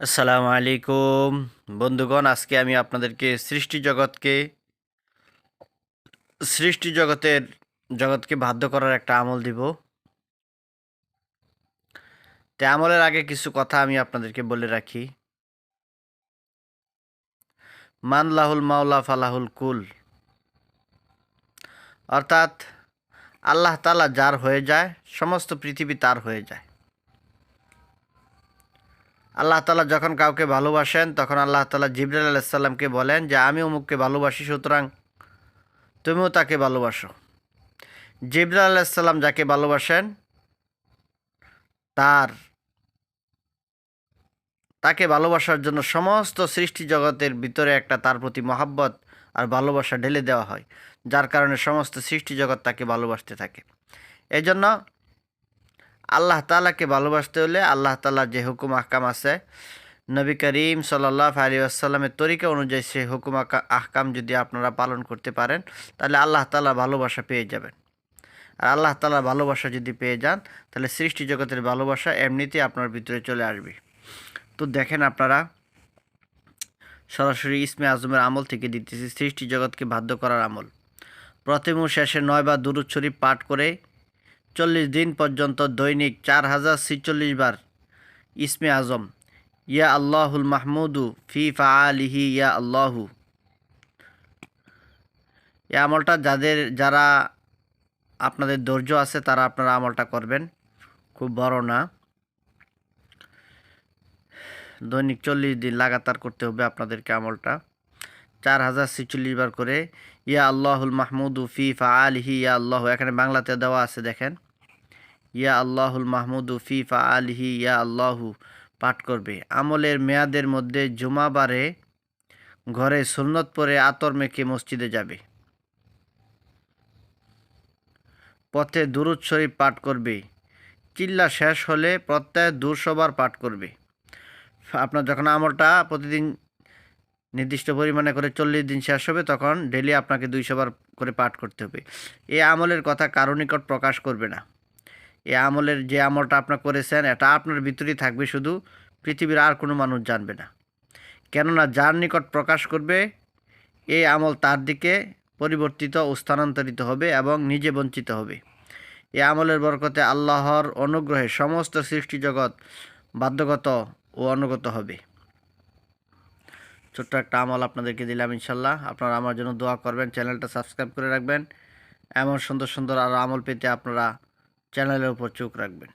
আসসালামু আলাইকুম। বন্ধুগণ, আজকে আমি আপনাদেরকে সৃষ্টি জগৎকে, সৃষ্টি জগতের, জগৎকে বাধ্য করার একটা আমল দিব। তে আমলের আগে কিছু কথা আমি আপনাদেরকে বলে রাখি। মান লাহুল মাওলা ফালাহুল কুল। অর্থাৎ আল্লাহ তালা যার হয়ে যায়, সমস্ত পৃথিবী তার হয়ে যায়। আল্লাহ তালা যখন কাউকে ভালোবাসেন, তখন আল্লাহ তালা জিবরাল আলাইসাল্লামকে বলেন যে, আমি অমুককে ভালোবাসি, সুতরাং তুমিও তাকে ভালোবাসো। জিবরাল আলাইসাল্লাম যাকে ভালোবাসেন, তার, তাকে ভালোবাসার জন্য সমস্ত সৃষ্টি জগতের ভিতরে একটা তার প্রতি মহাব্বত আর ভালোবাসা ঢেলে দেওয়া হয়, যার কারণে সমস্ত সৃষ্টি জগৎ তাকে ভালোবাসতে থাকে। এই জন্য আল্লাহ তালাকে ভালোবাসতে হলে আল্লাহ তালার যে হুকুম, আহকাম আছে, নবী করিম সাল্লাহ আলী আসসালামের তরিকা অনুযায়ী সেই হুকুম আহকাম যদি আপনারা পালন করতে পারেন, তাহলে আল্লাহ তালা ভালোবাসা পেয়ে যাবেন। আর আল্লাহ তালার ভালোবাসা যদি পেয়ে যান, তাহলে সৃষ্টি জগতের ভালোবাসা এমনিতেই আপনার ভিতরে চলে আসবে। তো দেখেন আপনারা, সরাসরি ইসমে আজমের আমল থেকে দিতেছি সৃষ্টি জগৎকে বাধ্য করার আমল। প্রথম ও শেষে দুরুদ শরীফ পাঠ করে চল্লিশ দিন পর্যন্ত দৈনিক চার হাজার ছিচল্লিশ বার ইসমে আজম। ইয়া আল্লাহুল মাহমুদু ফি ফাআলিহি ইয়া আল্লাহু। এই আমলটা যাদের, যারা আপনাদের ধৈর্য আছে, তারা আপনারা আমলটা করবেন। খুব বড় না। দৈনিক চল্লিশ দিন লাগাতার করতে হবে আপনাদেরকে আমলটা। চার হাজার ছিচল্লিশ বার করে, ইয়া আল্লাহুল মাহমুদু ফি ফাআলিহি, ইয়া আল্লাহ, এখানে বাংলাতে দেওয়া আছে, দেখেন। ইয়া আল্লাহুল মাহমুদু ফি ফাআলিহি, ইয়া আল্লাহু, পাঠ করবে। আমলের মেয়াদের মধ্যে জুমাবারে ঘরে সুন্নত পরে আতর মেখে মসজিদে যাবে। পথে দুরুদ শরীফ পাঠ করবে। চিল্লা শেষ হলে প্রত্যয় দুশোবার পাঠ করবে। আপনার যখন আমলটা প্রতিদিন নির্দিষ্ট পরিমাণে করে চল্লিশ দিন শেষ হবে, তখন ডেলি আপনাকে দুইশো বার করে পাঠ করতে হবে। এই আমলের কথা কারও নিকট প্রকাশ করবে না। এই আমলের যে আমলটা আপনার করেছেন, এটা আপনার ভিতরেই থাকবে, শুধু পৃথিবীর আর কোনো মানুষ জানবে না। কেননা যার নিকট প্রকাশ করবে, এই আমল তার দিকে পরিবর্তিত ও স্থানান্তরিত হবে এবং নিজে বঞ্চিত হবে। এই আমলের বরকতে আল্লাহর অনুগ্রহে সমস্ত সৃষ্টি জগৎ বাধ্যগত ও অনুগত হবে। ছোট্ট একটা আমল আপনাদেরকে দিলাম ইনশাল্লাহ। আপনারা আমার জন্য দোয়া করবেন, চ্যানেলটা সাবস্ক্রাইব করে রাখবেন। এমন সুন্দর সুন্দর আর আমল পেতে আপনারা চ্যানেলের উপর চোখ রাখবেন।